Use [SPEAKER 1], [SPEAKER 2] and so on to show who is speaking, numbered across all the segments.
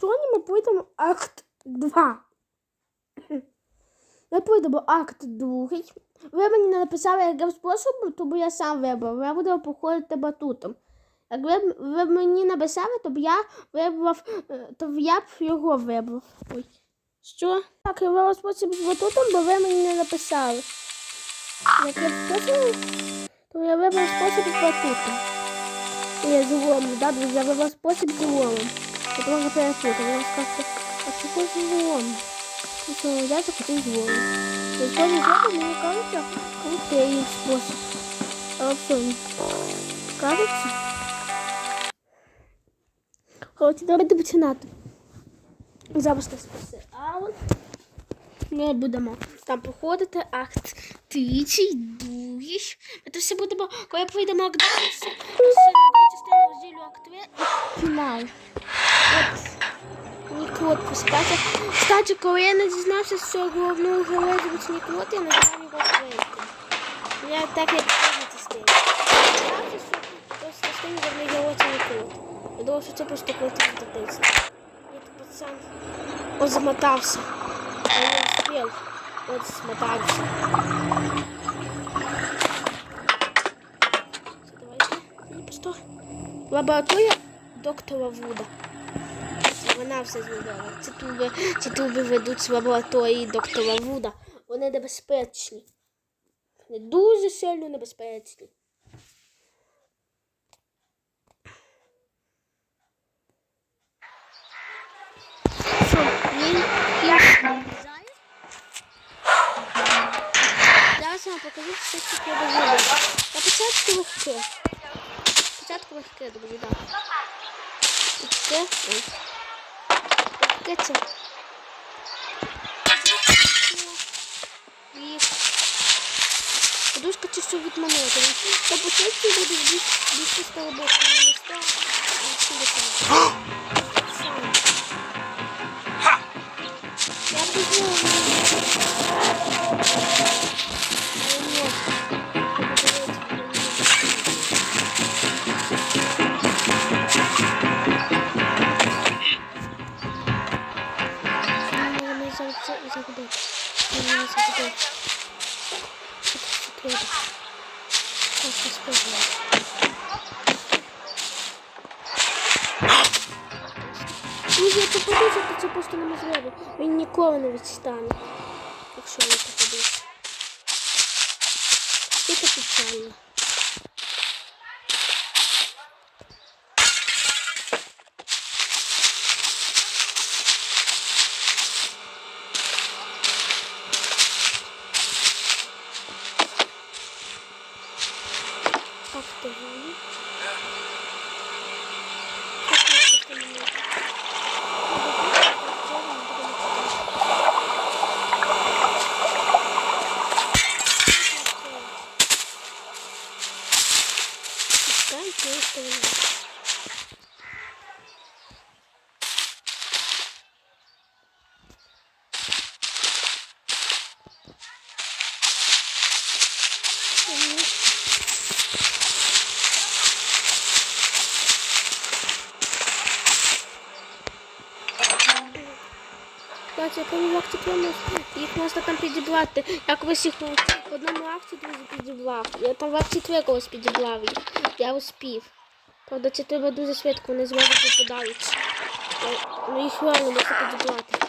[SPEAKER 1] Сьогодні ми пойдемо акт 2. Ми пойдемо акт 2. Ви мені не написали, яким способом, тому я сам вибрав. Я буду походити батутом. Як ви, мені написали, то б я вибрав, е, то б я б його вибрав. Ой. Що? Так, я вибрав спосіб батутом, бо ви мені не написали. Яким способом? То я вибрав спосіб батутом. Я з ломом, да, друзі, я вибрав спосіб з ломом. Я трохи перепутав. Я сказав, а чого з ломом? Просто я захотів з ломом. І з ломом мені кажеться, крутий спосіб. А все, кажеться. Коротше, давайте починати. Запуск спеціал. Ми будемо там проходити акт тричі, другий. Ми це все будемо, коли прийдемо акт другий, все на частину розділю акт три і фінал. От. Нікот пускати. Кстати, коли я не дізнався з цього головного героя звуть Нікот, я назвав його Фрейком. Я так як в частині. Я дізнався, що просто частині головний герой це Нікот. Я думав, що це просто коти фантастичні. Я тут пацан. Он замотався. Я не успел. Вот смотался. Давайте. Ну, просто. Лабораторія доктора Вуда. Вона все зробила. Ці туби, ці туби ведуть з лабораторії доктора Вуда. Вони небезпечні. Вони дуже сильно небезпечні. Зараз вам покажу, що це треба зробити. На початку легке. Легке, друзі, так. Легке. Ой. Легке це. І подушка чисто від монети. Та початку буде більше старобоку. Не став. неможливо. Він ніколи не відстане, якщо він попадуть. І це печально. Так, ти 感觉很。Бачите, якому акті плану їх можна там підібрати. Я колись їх в одному акті друзі підібрав. Я там в акті три колись підібрав. Я успів. Правда, це треба дуже швидко, вони зразу попадають. Я- Ну їх реально можна підібрати.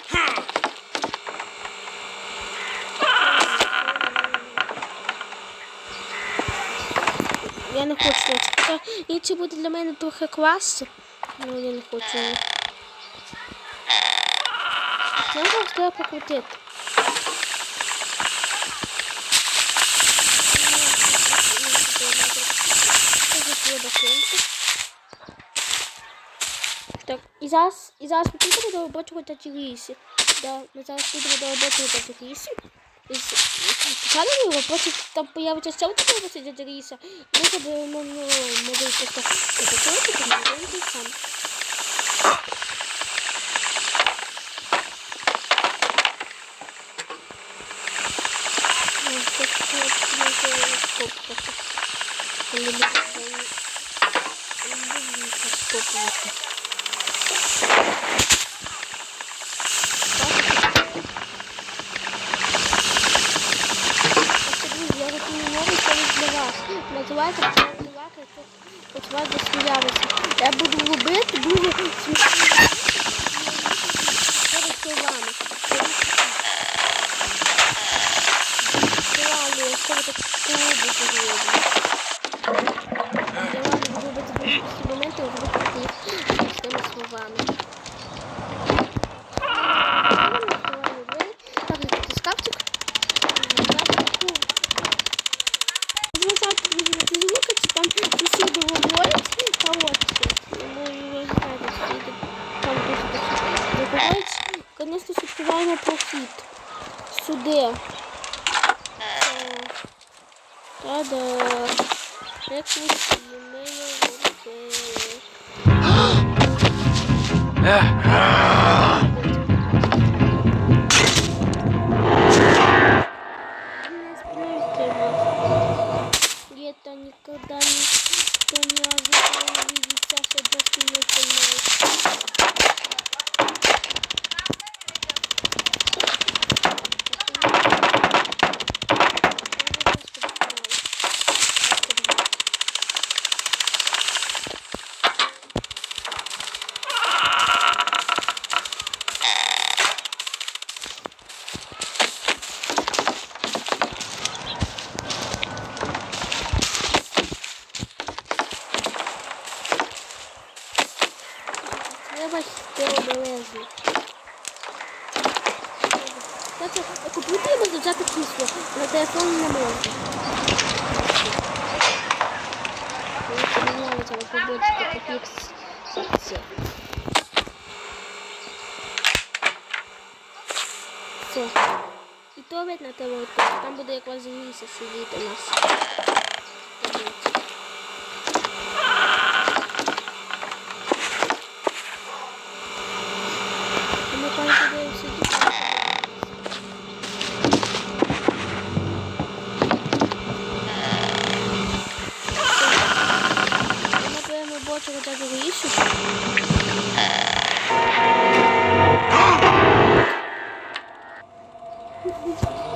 [SPEAKER 1] Я не хочу. Хоча Інше буде для мене трохи класно. Ну я не хочу. Зараз треба покрутити. Так, і зараз, і зараз ми підемо до робочого тачі Да, ми зараз підемо до робочого тачі лісі. Спочатку його, потім там появиться ще одна робоча тачі ліса. Ми заберемо, ну, може, просто ми будемо сам. круто. Я готую новий сервіс для вас. Називається «Пчелка, почувайте сміялися. Я буду робити дуже смішні перед словами. Ладно, я скоро так клубу зроблю. Я ладно буду робити дуже всі моменти, робити їх з тими словами. Так, тут шкафчик. Звукати там сусіди говорять, та от ви знаєте, сусіди там дуже такі говорять. Конечно, прохід сюди. Та-да. Як ми ми його можна число, на телефон не можна. Все. І то ведь на тебе. Там буде якось місяць сидіти у нас. Беремо бочок так.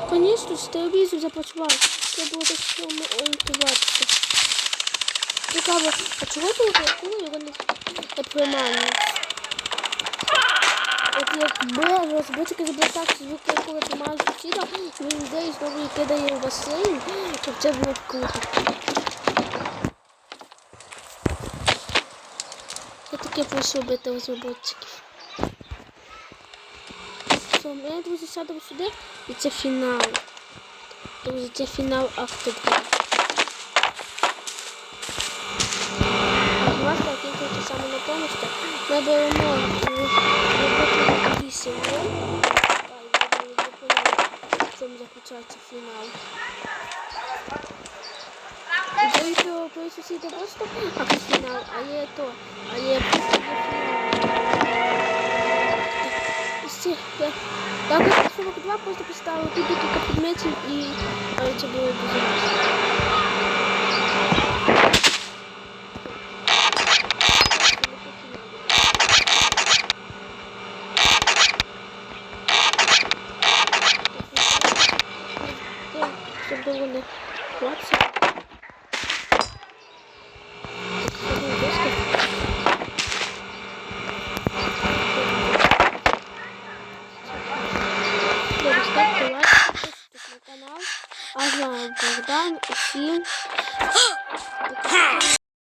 [SPEAKER 1] Конечно, з телевізор запрацював. Треба було так само орієнтуватися. Цікаво, а чого тут акули його не, приманюють? От якби розбитки заблокати звуки акули тримають сусіда, він йде і знову кидає в басейн, то це було круто. Я таке прошу робити розробників. Все, ми, друзі, сядемо сюди, і це фінал. Друзі, це фінал акта 2. Будь ласка, кінчуйте саме на тому, що ми беремо роботу село. В цьому заключається фінал. І що про сусіда просто акт фінал, то, а є просто фінал. Ще, я, я би 42 просто поставила тут декілька предметів і але це було дуже